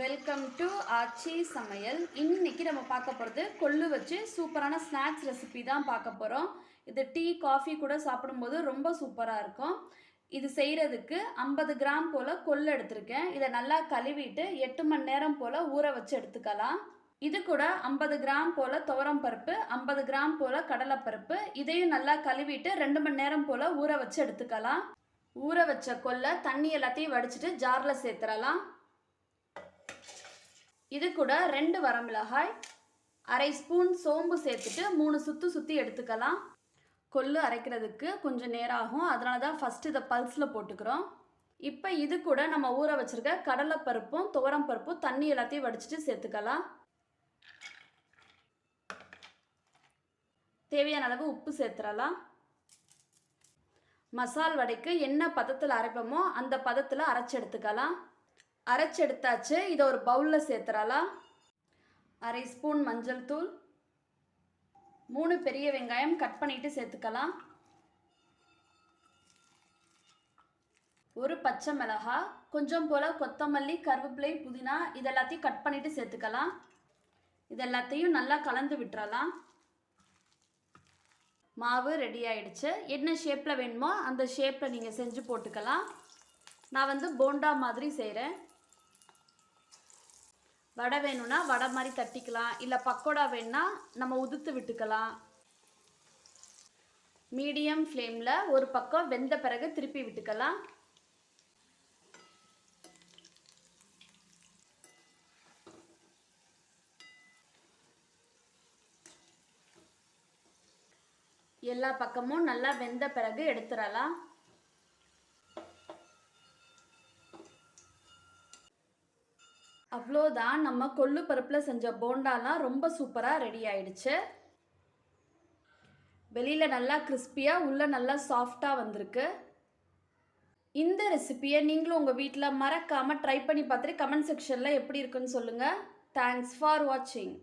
Welcome to ஆச்சி சமையல். இன்னைக்கு நம்ம பார்க்க போகிறது கொள்ளு வச்சு சூப்பரான ஸ்நாக்ஸ் ரெசிபி தான் பார்க்க போகிறோம் இது டீ காஃபி கூட சாப்பிடும்போது ரொம்ப சூப்பராக இருக்கும். இது செய்கிறதுக்கு ஐம்பது கிராம் போல் கொள்ளு எடுத்திருக்கேன். இதை நல்லா கழுவிட்டு எட்டு மணி நேரம் போல் ஊற வச்சு எடுத்துக்கலாம். இது கூட ஐம்பது கிராம் போல் துவரம் பருப்பு ஐம்பது கிராம் போல் கடலைப்பருப்பு. இதையும் நல்லா கழுவிட்டு ரெண்டு மணி நேரம் போல் ஊற வச்சு எடுத்துக்கலாம். ஊற வச்ச கொல்லை தண்ணி எல்லாத்தையும் வடிச்சிட்டு ஜாரில் சேர்த்துடலாம். இது கூட ரெண்டு வரமிளகாய் அரை ஸ்பூன் சோம்பு சேர்த்துட்டு மூணு சுத்து சுற்றி எடுத்துக்கலாம். கொள்ளு அரைக்கிறதுக்கு கொஞ்சம் நேரம் ஆகும் அதனால தான் ஃபஸ்ட்டு இதை பல்ஸில் போட்டுக்கிறோம். இப்போ இது கூட நம்ம ஊற வச்சுருக்க கடலைப்பருப்பும் துவரம் பருப்பும் தண்ணி எல்லாத்தையும் வடிச்சிட்டு சேர்த்துக்கலாம். தேவையான அளவு உப்பு சேர்த்துடலாம். மசால் வடைக்கு என்ன பதத்தில் அரைப்போமோ அந்த பதத்தில் அரைச்சி எடுத்துக்கலாம். அரைச்சி எடுத்தாச்சு இதை ஒரு பவுலில் சேர்த்துறலாம் அரை ஸ்பூன் மஞ்சள் தூள். மூணு பெரிய வெங்காயம் கட் பண்ணிட்டு சேர்த்துக்கலாம். ஒரு பச்சை மிளகாய் கொஞ்சம் போல் கொத்தமல்லி கருவேப்பிலை புதினா இதெல்லாத்தையும் கட் பண்ணிவிட்டு சேர்த்துக்கலாம். இதெல்லாத்தையும் நல்லா கலந்து விட்டுறலாம். மாவு ரெடி ஆயிடுச்சு. என்ன ஷேப்பில் வேணுமோ அந்த ஷேப்பில் நீங்கள் செஞ்சு போட்டுக்கலாம். நான் வந்து போண்டா மாதிரி செய்கிறேன் வடை வேணும்னா வடை மாதிரி தட்டிக்கலாம். இல்லை பக்கோடா வேணும்னா நம்ம உதுத்து விட்டுக்கலாம். மீடியம் ஃப்ளேமில் ஒரு பக்கம் வெந்த பிறகு திருப்பி விட்டுக்கலாம். எல்லா பக்கமும் நல்லா வெந்த பிறகு எடுத்துடலாம். அவ்வளோதான். நம்ம கொள்ளு பருப்பில் செஞ்ச போண்டாலாம் ரொம்ப சூப்பராக ரெடி ஆயிடுச்சு. வெளியில் நல்லா கிறிஸ்பியாக உள்ளே நல்லா சாஃப்டாக வந்திருக்கு. இந்த ரெசிபியை நீங்களும் உங்கள் வீட்டில் மறக்காமல் ட்ரை பண்ணி பார்த்துட்டு கமெண்ட் செக்ஷனில் எப்படி இருக்குன்னு சொல்லுங்கள் தேங்க்ஸ் ஃபார் வாட்சிங்